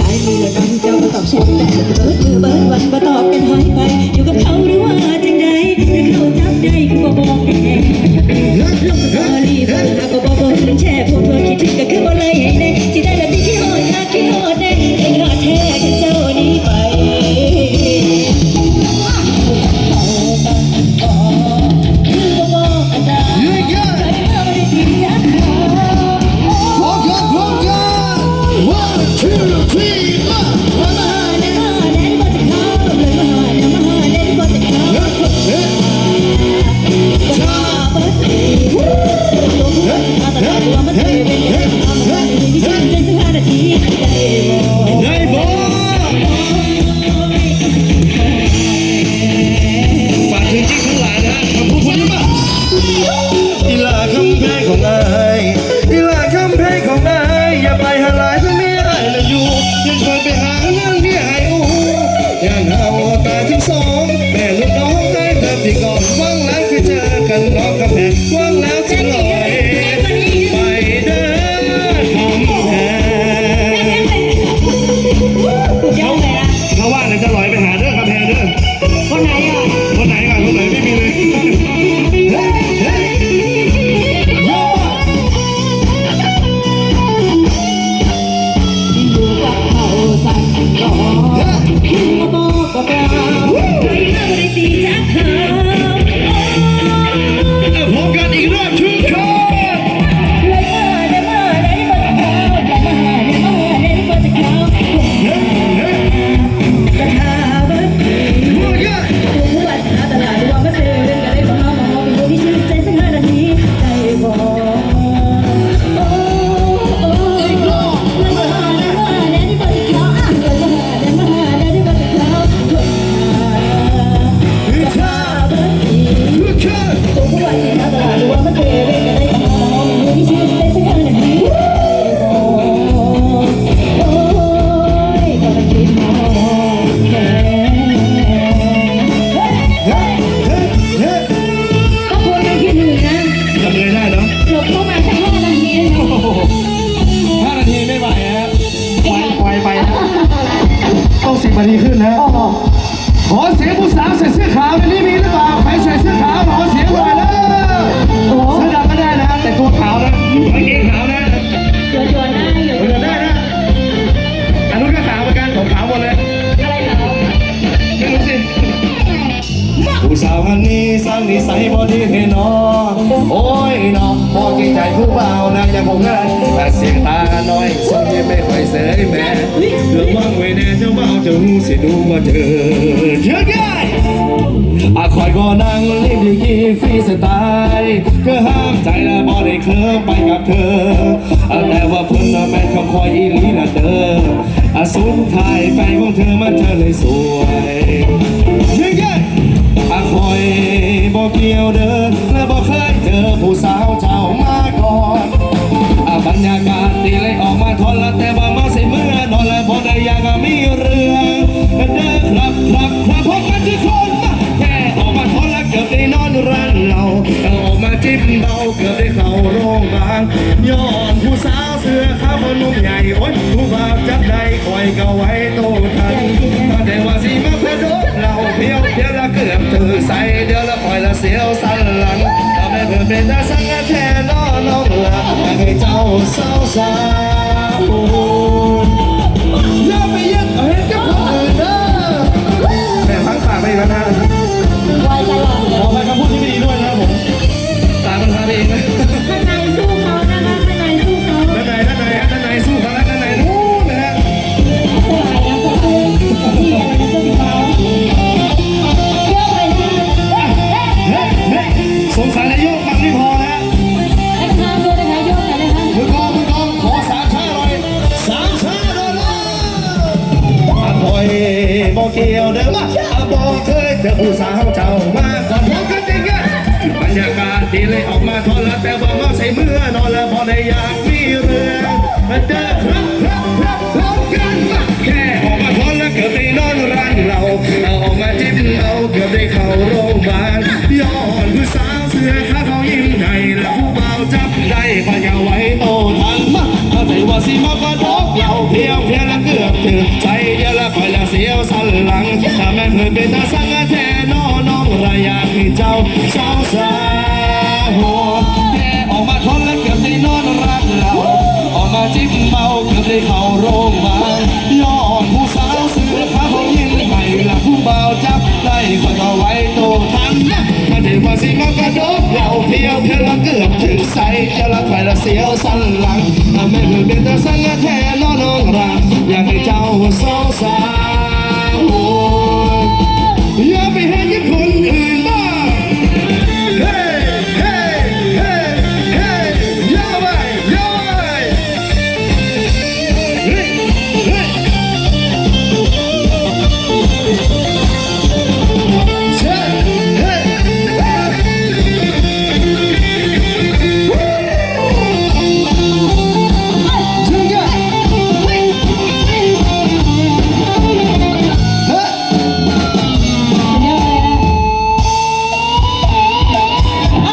ลายมือละกันเจ้าก็ตอบเชทแต่เบิร์ดมือเบิร์ดวันมาตอบกันหายไปอยู่กับเขา เต้องสิบนาทีขึ้นนะขอเสียงผู้สาวใส่เสื้อขาวในนี้มีหรือเปล่าใครใส่เสื้อขาวขอ สร้างนิสัยบอดีเทนอโอ้ยเนาะพอเกรงใจผู้เบานะอย่างผมเลยแต่เสียงตาน้อยส่งยิ้มไม่ค่อยเสยแม่เรื่องว่างไว้แน่เจ้าเบาเจ้าหูสิดูมาเจอเยอะแยะอาคอยก็นั่งรีบดีกีฟรีสไตล์ก็ห้ามใจและบอได้เคลิ้มไปกับเธอแต่ว่าเพิ่นแม่นคำคอยอีลีนะเด้ออาสุดท้ายแฟนของเธอมันเธอเลยสวยยัง จิ้มเบาเกือบได้เข้าโรงพยาบาลย้อนผู้สาวเสื้อขาวคนนุ่มใหญ่โอ้ยผู้บ่าวจับได้คอยก็ไว้โตทันแต่ว่าสิมาพื่อโดนเราเพียวเดียวละเกือบถือใส่เดียวละคอยละเสียวสันหลังทำให้เพื่อนเป็นตาสังแท้นอนน้องละให้เจ้าสาวสาว เกี่ยวเดิมอะอาบอกเคยเจอผู้สาวเจ้ามาก่อนพบกันจริงอะบรรยากาศดีเลยออกมาทอละแต่ว่ามาใส่เมื่อนอนแล้วพอได้อยากมีเรื่องมาเด้อครับครับครับพบกันมาแค่ออกมาทอนแล้วเกือบได้นอนรันเราเอาออกมาจิ้มเอาเกือบได้เข้าโรงพยาบาลย้อนผู้สาวเสื้อขาเขายิ้มให้แล้วผู้เบาจับได้พยาไว้โตทันมาเอาใจว่าสิมาก็ดอกเราเพียวเพียวแล้วจิ้ สันหลังถ้าแม่เคยเป็นตาสังเทน้อน้องระยะที่เจ้าสาวสาวโหแม่ออกมาทนและเกือบได้นอนรักเราออกมาจิ้มเมาเกือบได้เข้าโรงพยาบาลยอดผู้สาวซื้อข้าเขายิ้มไปหลับผู้เบาจับได้คนเอาไว้โตทันมาถึงมาสิมากระดดเราเพียวเธอละเกือบถึงใส่จะรักไปละเสียวสันหลังถ้แม่เคยเป็นตาสังเทน้อน้องรักอยากให้เจ้าสาวสาว